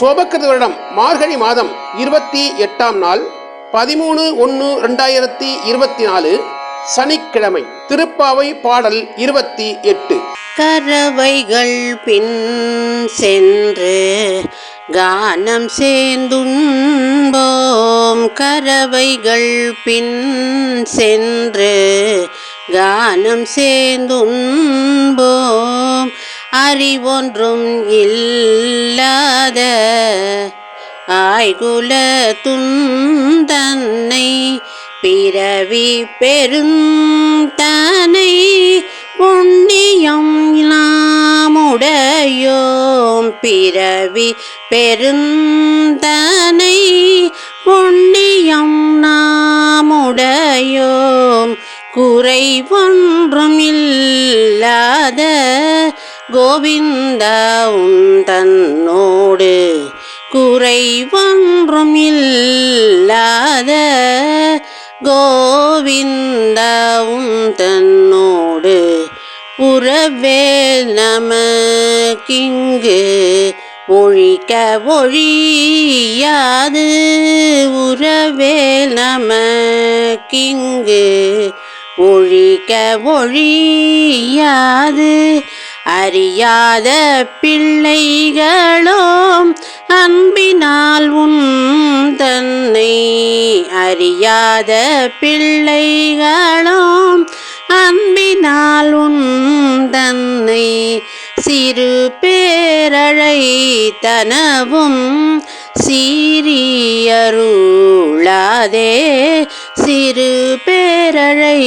சோபக்கிருத வருடம் மார்கழி மாதம் இருபத்தி எட்டாம் நாள் பதிமூணு ஒன்று ரெண்டாயிரத்தி இருபத்தி நாலு சனிக்கிழமை திருப்பாவை பாடல் இருபத்தி எட்டு. கறவைகள் பின் சென்று கானம் சேர்ந்துண்போம். கறவைகள் பின் சென்று கானம் சேர்ந்துண்போம். அறிவொன்றும் இல்லாத ஆய்குல துந்தன்னை பிறவி பெருந்தனை புண்ணியம் நாமுடையோம் பிறவி பெருந்தனை புண்ணியம் நாமுடையோம் குறைவொன்றும் இல்லாத கோவிந்தா உந்தன்னோடு குறைவொன்றும் இல்லாத கோவிந்தாவும் தன்னோடு உறவேல் நமக்கிங்கு ஒழிக்க ஒழியாது. உறவேல் நமக்கிங்கு ஒழிக்க ஒழியாது. அறியாத பிள்ளைகளோம் அன்பினால் உன் தன்னை அறியாத பிள்ளைகளோம் அன்பினால் உன் தன்னை சிறு பேரழை தனவும் சீரியருளாதே. சிறு பேரழை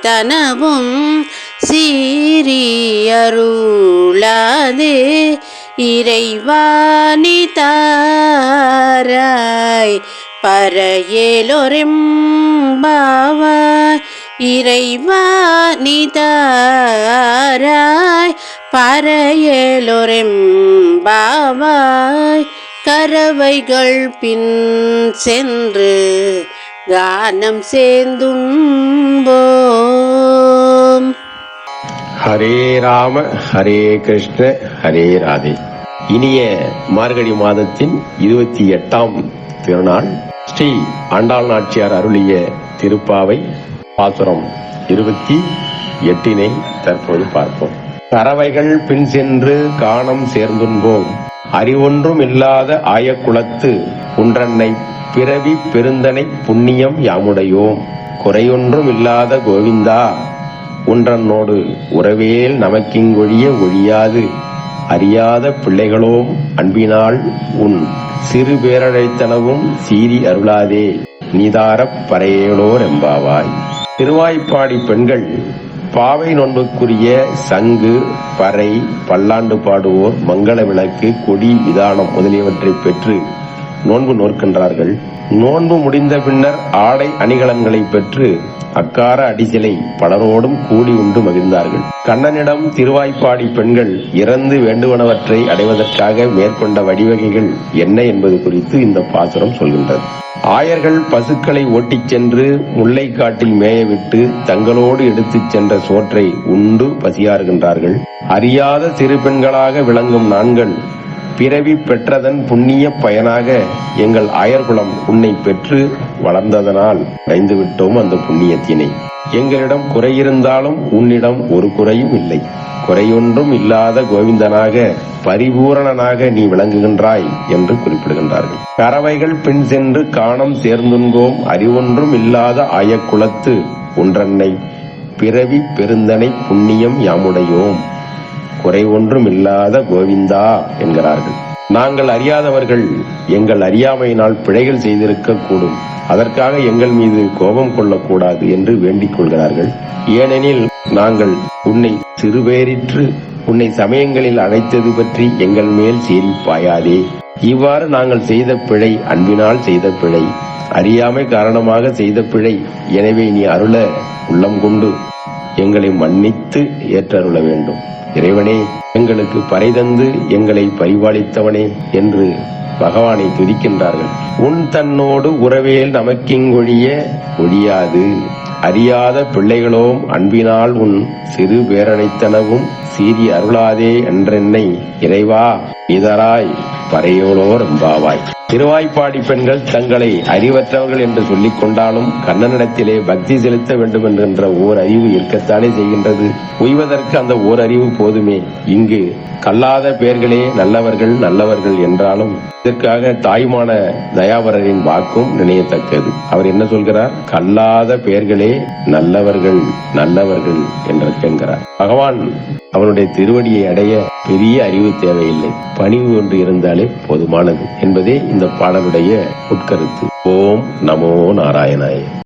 தனவும் சீரியருளாதே இறைவாணி தாராய். பறையேலொரெம்பாவாய் இறைவாணி தாராய். பறையேலொரெம்பாவாய் கரவைகள் பின் சென்று கானம் சேர்ந்தும் போ ஹரே ராம ஹரே கிருஷ்ண ஹரே ராதே. இனிய மார்கழி மாதத்தின் இருபத்தி எட்டாம் திருநாள் ஸ்ரீ ஆண்டாள் நாச்சியார் அருளிய திருப்பாவை பாசுரம் இருபத்தி எட்டினை தற்போது பார்ப்போம். பறவைகள் பின் சென்று காணம் சேர்ந்துன்போம் அறிவொன்றும் இல்லாத ஆயக்குளத்து குன்றன்னை பிறவி பெருந்தனை புண்ணியம் யாமுடையோம். குறையொன்றும் இல்லாத கோவிந்தா உன்றன்னோடு உறவேல் நமக்கிங்கொழிய ஒழியாது. அறியாத பிள்ளைகளோ அன்பினால் உன் சிறு பேரழைத்தனவும் சீறி அருளாதே. நீதாரப் பறையேளோர் எம்பாவாய். திருவாய்ப்பாடி பெண்கள் பாவை நோன்புக்குரிய சங்கு பறை பல்லாண்டு பாடுவோர் மங்கள விளக்கு கொடி விதானம் முதலியவற்றை பெற்று நோன்பு நோற்கின்றார்கள். நோன்பு முடிந்த பின்னர் ஆடை அணிகலன்களை பெற்று அக்கார அடிசிலை பலரோடும் கூடி உண்டு மகிழ்ந்தார்கள். கண்ணனிடம் திருவாய்ப்பாடி பெண்கள் இறந்து வேண்டுவனவற்றை அடைவதற்காக மேற்கொண்ட வழிவகைகள் என்ன என்பது குறித்து இந்த பாசுரம் சொல்கின்றது. ஆயர்கள் பசுக்களை ஓட்டிச் சென்று முல்லை காட்டில் மேயவிட்டு தங்களோடு எடுத்துச் சென்ற சோற்றை உண்டு பசியாறுகின்றார்கள். அறியாத சிறு பெண்களாக விளங்கும் நான்கள் பிறவி பெற்றதன் புண்ணிய பயனாக எங்கள் ஆயர்குலம் உன்னை பெற்று வளர்ந்ததனால் அடைந்து விட்டோம் அந்த புண்ணியத்தினை. எங்களிடம் குறையிருந்தாலும் உன்னிடம் ஒரு குறையும் இல்லை. குறையொன்றும் இல்லாத கோவிந்தனாக பரிபூரணனாக நீ விளங்குகின்றாய் என்று குறிப்பிடுகின்றார்கள். கறவைகள் பின் சென்று காணம் சேர்ந்துங்கோம் அறிவொன்றும் இல்லாத ஆயக்குலத்து ஒன்றன்னை பிறவி பெருந்தனை புண்ணியம் யாமுடையோம். குறை ஒன்றும் இல்லாத கோவிந்தா என்கிறார்கள். நாங்கள் அறியாதவர்கள் எங்கள் அறியாமையினால் பிழைகள் செய்திருக்க கூடும் அதற்காக எங்கள் மீது கோபம் கொள்ளக்கூடாது என்று வேண்டிக் கொள்கிறார்கள். ஏனெனில் நாங்கள் உன்னை சிறுபேரிற்று உன்னை சமயங்களில் அழைத்தது பற்றி எங்கள் மேல் சேரிப்பாயாதே இவ்வாறு நாங்கள் செய்த பிழை அன்பினால் செய்த பிழை. அறியாமை காரணமாக செய்த பிழை. எனவே நீ அருள உள்ளம் கொண்டு எங்களை மன்னித்து ஏற்றருள வேண்டும். இறைவனே எங்களுக்கு பறை தந்து எங்களை பரிபாலித்தவனே என்று பகவானை துதிக்கின்றார்கள். உன் தன்னோடு உறவேல் நமக்கிங்கொழிய ஒழியாது. அறியாத பிள்ளைகளோம் அன்பினால் உன் சிறு பேரனைத்தனவும் சீரி அருளாதே என்றென்னை இறைவா இதராய் பறையோளோர் எம்பாவாய் திருவாய்ப்பாடி பெண்கள் தங்களை அறிவற்றவர்கள் என்று சொல்லிக் கொண்டாலும் கண்ணனிடத்திலே பக்தி செலுத்த வேண்டும் என்கின்ற ஓர் அறிவு இருக்கத்தானே செய்கின்றது. உய்வதற்கு அந்த ஓர் அறிவு போதுமே. இங்கு கல்லாத பேர்களே நல்லவர்கள் நல்லவர்கள் என்றாலும் இதற்காக தாய்மான தயாவரரின் வாக்கும் நினையத்தக்கது. அவர் என்ன சொல்கிறார்? கல்லாத பேர்களே நல்லவர்கள் நல்லவர்கள் என்று கேட்கிறார். பகவான் அவனுடைய திருவடியை அடைய பெரிய அறிவு தேவையில்லை. பணிவு ஒன்று இருந்தாலே போதுமானது என்பதே இந்த பாடலுடைய உட்கருத்து. ஓம் நமோ நாராயணாய.